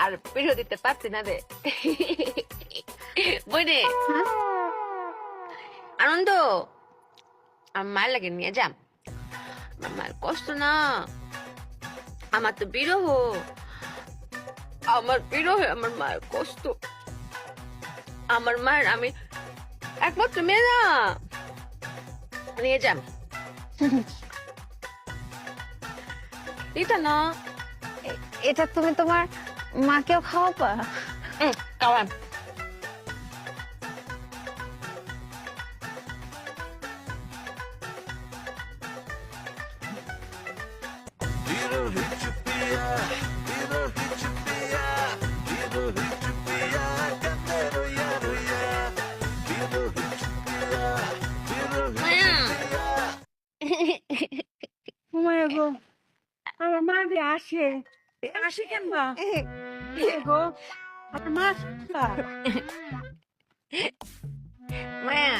আর বিরহ দিতে পারছি না রে বইনে আনন্দ আমার মায়ের লাগে নিয়ে যাম আমার কষ্ট না আমার তো বিরহ আমার বিরহ আমার মায়ের কষ্ট আমার মায়ের আমি একমাত্র মেয়ে না নিয়ে যাম দিতা না এটা তুমি তোমার মাকেও খাওয়াবা 응, কাওয়াম ঘুমায় গো আমার মা যে আসে এ আসে কেন বা। গো আমার মা মায়া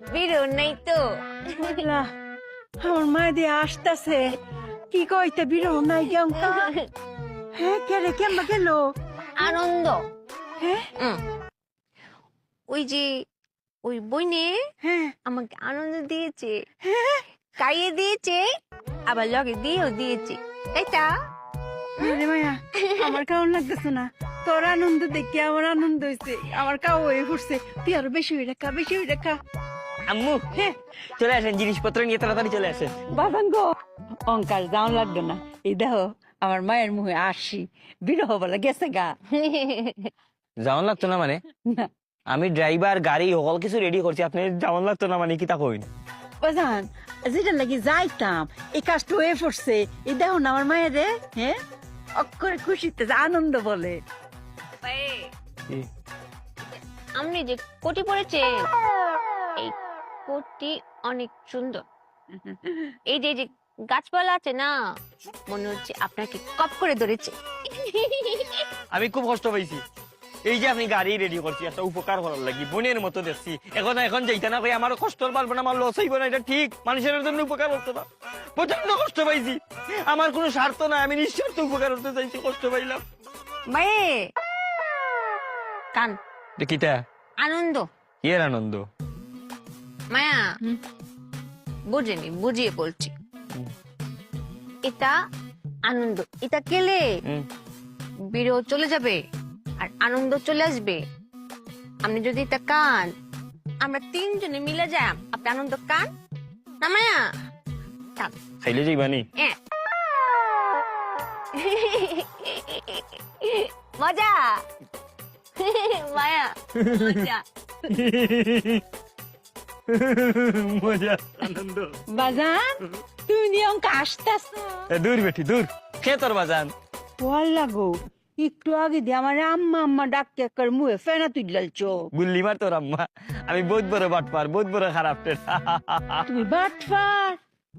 বিরু নেই তো। আমার মা দিয়ে আসতেছে। কি কইতে বিরহ নাই কেউ হ্যাঁ কেন বা গেল? আনন্দ। হ্যাঁ? ওই যে ওই বইনে হ্যাঁ। আমাকে আনন্দ দিয়েছে। খাইয়ে দিয়েছে আবার লগে দিয়েও দিয়েছে। তাই তা? মায়া আমার কেমন লাগতেছে না। তোর আনন্দ দেখে আমার আনন্দ হয়েছে আমার কাউ হয়ে ফুটছে। তুই আরও বেশি হয়ে রাখা বেশি হয়ে রাখা। আম্মু চলে আসেন জিনিসপত্র নিয়ে তাড়াতাড়ি চলে আসেন। বাবান গো অঙ্কার যাওন লাগবে না। এই দেখো আমার মায়ের মুখে আসি বিরহ বলে গেছে গা। যাওয়ান লাগতো না মানে? আমি ড্রাইভার গাড়ি সকল কিছু রেডি করছি আপনি যাওয়ান লাগতো না মানে কি তা কইন? বাজান যেটা লাগি যাইতাম এই কাজটা হয়ে পড়ছে এই দেখো না আমার মায়ের রে হ্যাঁ অক্ষরে খুশিতে যে আনন্দ বলে। আপনি যে কোটি পড়েছে এই কোটি অনেক সুন্দর। এই যে এই যে গাছপালা আছে না মনে হচ্ছে আপনাকে কপ করে ধরেছে। আমি খুব কষ্ট পাইছি। এই যে আপনি গাড়ি রেডি করছি একটা উপকার করার লাগি বোনের মতো দেখছি। এখন এখন যাইতে না ভাই আমার কষ্ট পারব না আমার লস হইব না এটা ঠিক। মানুষের জন্য উপকার হতো না। প্রচণ্ড কষ্ট পাইছি। আমার কোনো স্বার্থ না আমি নিঃস্বার্থ উপকার হতে চাইছি কষ্ট পাইলাম। মায়ে! কান। দেখিতা আনন্দ। কি এর আনন্দ? মায়া। বুঝেনি বুঝিয়ে বলছি। এটা আনন্দ। এটা কেলে। বিরহ চলে যাবে। আর আনন্দ চলে আসবে। আপনি যদি এটা কান আমরা তিনজনে মিলে যাই আপনি আনন্দ কান না মায়া? কান খাইলে যাইবানি। মজা। মায়া মজা। মজা আনন্দ। বাজান তুমি নিয়ে অঙ্ক আসতেছ দূর বেটি দূর। খেতর বাজান। ভালো লাগো একটু আগে দিয়ে আমার আম্মা আম্মা ডাক্তার কর মুহে ফেনা তুই লালছো গুল্লি মার তোর আম্মা। আমি বহুত বড় বাটপার বহুত বড় খারাপ তুমি বাটফার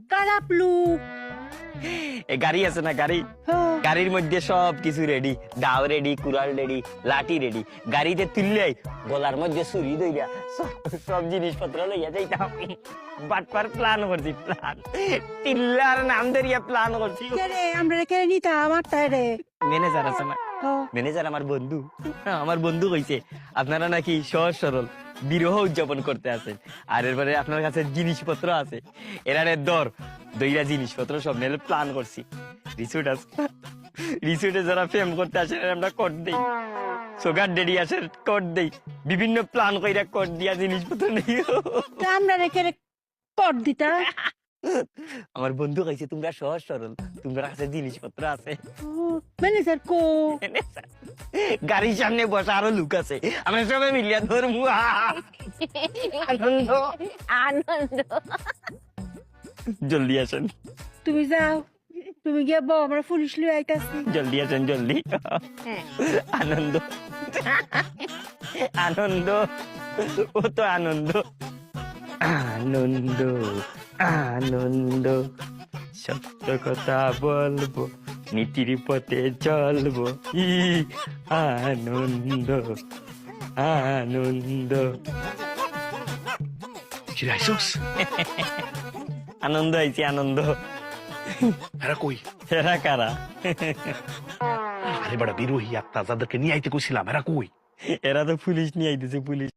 খারাপ লোক। এ গাড়ি আছে না গাড়ি? হ্যাঁ। গাড়ির মধ্যে সব কিছু রেডি দাও রেডি কুড়াল রেডি লাঠি রেডি গাড়িতে তুললেই গলার মধ্যে ছুরি দইরা সব- জিনিসপত্র লইয়া যাইতাম বাটপার প্ল্যান করছি প্ল্যান টিল্লার নাম ধরিয়া প্ল্যান করছি। আমরা কে নিতা আমার তাই রে? ম্যানেজার আছে না। ম্যানেজার আমার বন্ধু। হ্যাঁ, আমার বন্ধু কইছে আপনারা নাকি সহজ সরল বিরহ উদযাপন করতে আছেন। আর এরপরে আপনার কাছে জিনিসপত্র আছে। এরারে দর দইরা জিনিসপত্র সব নিয়ে প্ল্যান করছি। রিসুট আছে। রিসুটে যারা ফেম করতে আসে আমরা কোড দেই। সুগার ডেডি আসে কোড দেই। বিভিন্ন প্ল্যান কইরা কোড দিয়া জিনিসপত্র নেই আমরা রে কে রে কর দিতা আমার বন্ধু কইছে তোমরা সহজ সরল তোমরা কাছে জিনিসপত্র আছে। ম্যানেজার কো গাড়ির সামনে বসা আরও লুক আছে। আমরা সবাই মিলিয়া ধরমু আনন্দ। আনন্দ। জলদি আসেন। তুমি যাও তুমি গিয়ে বউ আমরা পুলিশ লিয়ে আইতাছি। জলদি আসেন জলদি। হ্যাঁ। আনন্দ। আনন্দ। ও তো আনন্দ। আনন্দ আনন্দ সত্য কথা বলব নীতির পথে চলবো। ই আনন্দ আনন্দ। আনন্দ আইছি আনন্দ। এরা কই? হেরা কারা? আরে বড় বিরোহী আত্মা যাদেরকে নিয়ে আইতে কইছিলাম এরা কই? এরা তো পুলিশ নিয়ে আইতেছে পুলিশ।